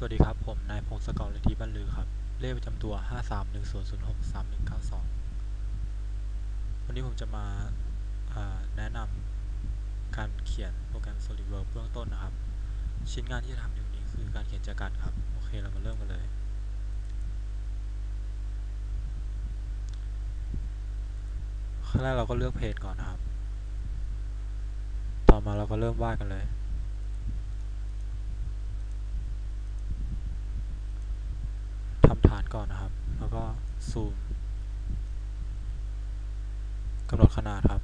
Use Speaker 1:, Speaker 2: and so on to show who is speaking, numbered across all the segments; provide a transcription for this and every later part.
Speaker 1: สวัสดีครับ ผม นายพงศกรฤทธิบรรลือครับ เลขประจำตัว 5310063192 วันนี้ผมจะมาาแนะนำการเขียนโปรแกรม SolidWorks เบื้องต้นนะครับ ชิ้นงานที่จะทำในวันนี้คือการเขียนจากกันครับ โอเค เรามาเริ่มกันเลย ขั้นแรกเราก็เลือกเพจก่อนนะครับ ต่อมาเราก็เริ่มวาดกันเลย ก่อนนะครับ แล้วก็ซูมกำหนดขนาดครับ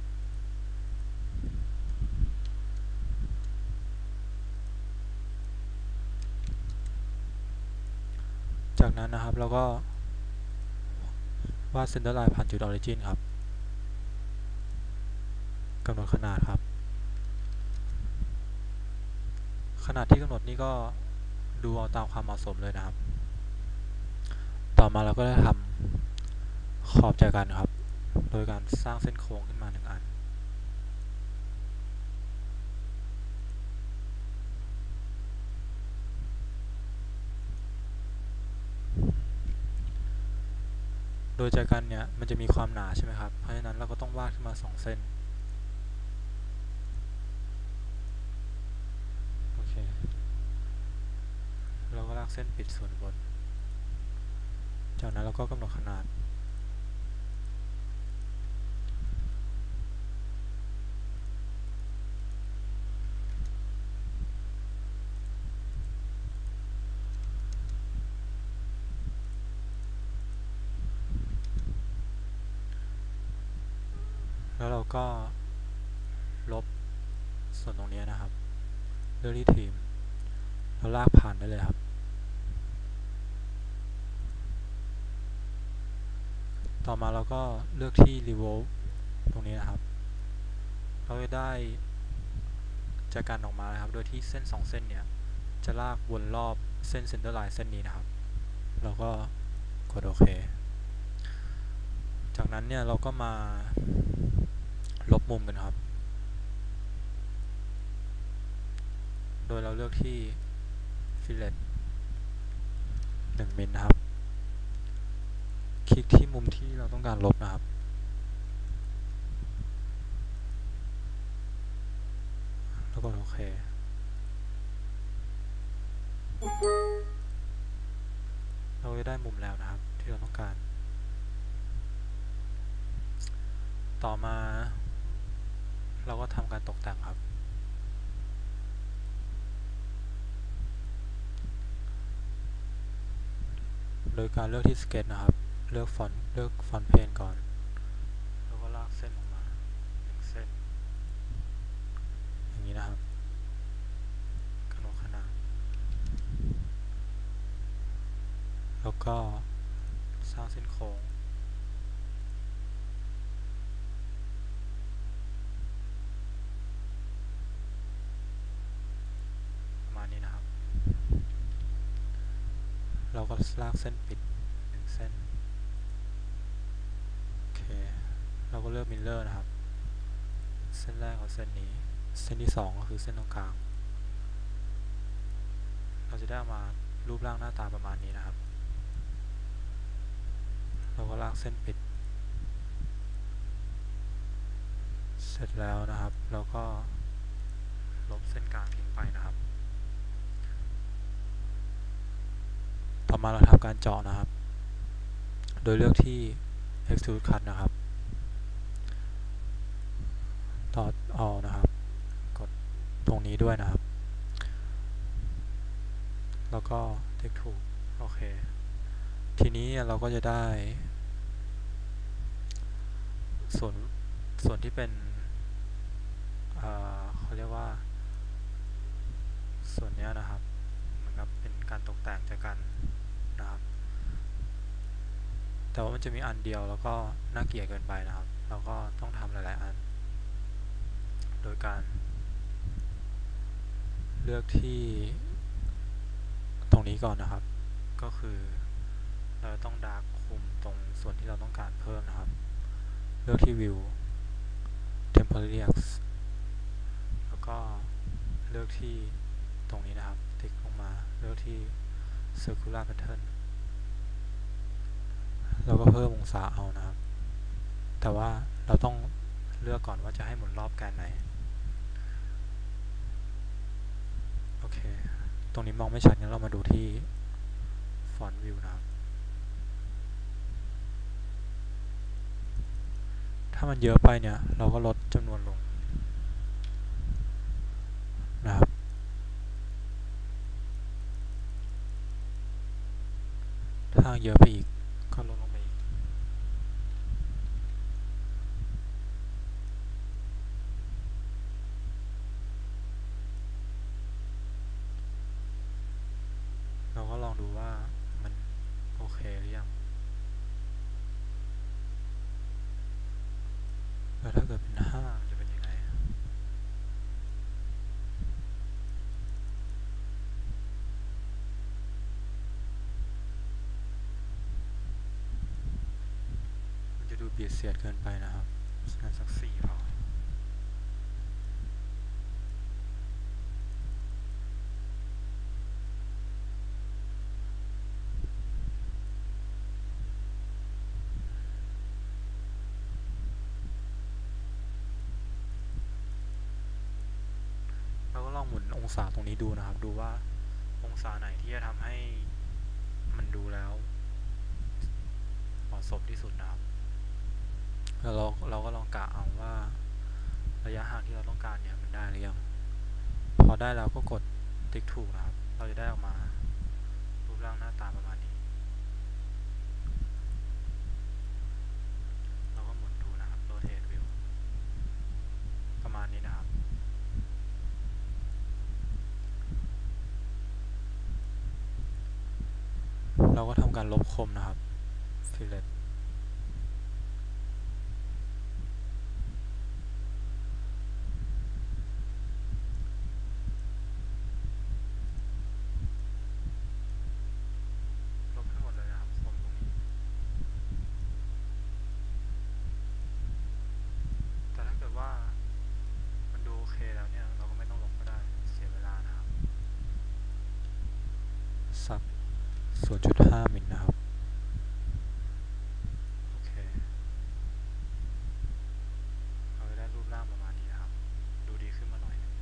Speaker 1: จากนั้นนะครับเราก็วาดเส้นเตอร์ไลน์ผ่านจุดออริจินครับกำหนดขนาดครับ ขนาดที่กำหนดนี่ก็ดูเอาตามความเหมาะสมเลยนะครับ ต่อมาเราก็ได้ทำขอบจากกันครับ โดยการสร้างเส้นโค้งขึ้นมาหนึ่งอัน โดยจากกันเนี่ย มันจะมีความหนาใช่ไหมครับ เพราะฉะนั้นเราก็ต้องวาดขึ้นมาสองเส้นโอเคเราก็ลากเส้นปิดส่วนบน จากนั้นเราก็กำหนดขนาด แล้วเราก็ลบส่วนตรงนี้นะครับเลือกที่ทีมแล้วลากผ่านได้เลยครับ ต่อมาเราก็เลือกที่ revolve ตรงนี้นะครับ เราจะได้จากการออกมานะครับ โดยที่เส้น 2 เส้นเนี่ย จะลากวนรอบเส้น center line เส้นนี้นะครับ เราก็กดโอเค จากนั้นเนี่ยเราก็มาลบมุมกันครับ โดยเราเลือกที่ fillet 1มิลนะครับ คลิกที่มุมที่เราต้องการลบนะครับ แล้วกดโอเค เราจะได้มุมแล้วนะครับ ที่เราต้องการ ต่อมา เราก็ทำการตกแต่งครับ โดยการเลือกที่สเก็ตนะครับ เลือกฟอนต์เลือกฟอนต์เพนก่อน แล้วก็ลากเส้นลงมาหนึ่งเส้น อย่างนี้นะครับกำหนดขนาด แล้วก็สร้างเส้นโค้งประมาณนี้นะครับเราก็ลากเส้นปิดหนึ่งเส้น เคเราก็เลือกมิลเลอร์นะครับ เส้นแรกของเส้นนี้ เส้นที่สองก็คือเส้นตรงกลาง เราจะได้มารูปร่างหน้าตาประมาณนี้นะครับ เราก็ลากเส้นปิด เสร็จแล้วนะครับ เราก็ลบเส้นกลางทิ้งไปนะครับ ต่อมาเราทำการเจาะนะครับ โดยเลือกที่ extrude cut นะครับต่อเอานะครับ กดตรงนี้ด้วยนะครับ แล้วก็ take to โอเค ทีนี้เราก็จะได้ ส่วน ส่วนที่เป็นเขาเรียกว่า ส่วนเนี้ยนะครับ เหมือนกับเป็นการตกแต่งจากกันนะครับ แต่ว่ามันจะมีอันเดียวแล้วก็น่าเกลียดเกินไปนะครับ เราก็ต้องทำหลายๆอัน โดยการ เลือกที่ตรงนี้ก่อนนะครับ ก็คือเราต้องดาร์กคุมตรงส่วนที่เราต้องการเพิ่มนะครับ เลือกที่ view temporary X แล้วก็เลือกที่ตรงนี้นะครับ ติ๊กลงมา เลือกที่ circular pattern เราก็เพิ่มองศาเอานะครับ แต่ว่าเราต้องเลือกก่อนว่าจะให้หมุนรอบแกนไหน โอเค ตรงนี้มองไม่ชัดงั้นเรามาดูที่ font view นะครับ ถ้ามันเยอะไปเนี่ย เราก็ลดจำนวนลงนะครับถ้าเยอะไปอีก ดูว่ามันโอเคหรือยังแล้วถ้าเกิดเป็นห้าจะเป็นยังไง มันจะดูเบียดเสียดเกินไปนะครับงั้นสักสี่พอ องศาตรงนี้ดูนะครับ ดูว่าองศาไหนที่จะทำให้มันดูแล้วเหมาะสมที่สุดนะครับแล้วเราเราก็ลองกะเอาว่า ระยะห่างที่เราต้องการเนี่ยมันได้หรือยังพอได้แล้วก็กดติ๊กถูกนะครับ เราจะได้ออกมารูปร่างหน้าตาประมาณนี้ เราก็หมุนดูนะครับ rotate view ประมาณนี้นะครับ เราก็ทำการลบคมนะครับ fillet ลบให้หมดเลยนะครับ คมตรงนี้แต่ถ้าเกิดว่ามันดูโอเคแล้วเนี่ยเราก็ไม่ต้องลบก็ได้เสียเวลานะครับสัก0.5มิลนะครับ โอเค เราจะได้รูปร่างประมาณนี้นะครับ ดูดีขึ้นมาหน่อยนึ่ง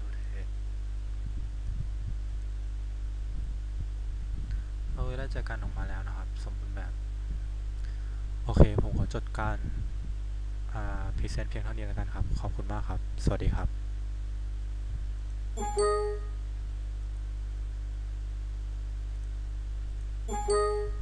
Speaker 1: rotate เราได้เจอกันออกมาแล้วนะครับ สมบูรณ์แบบ โอเค ผมขอจดการ พรีเซนต์เพียงเท่านี้แล้วกันครับ ขอบคุณมากครับ สวัสดีครับ
Speaker 2: Thank you.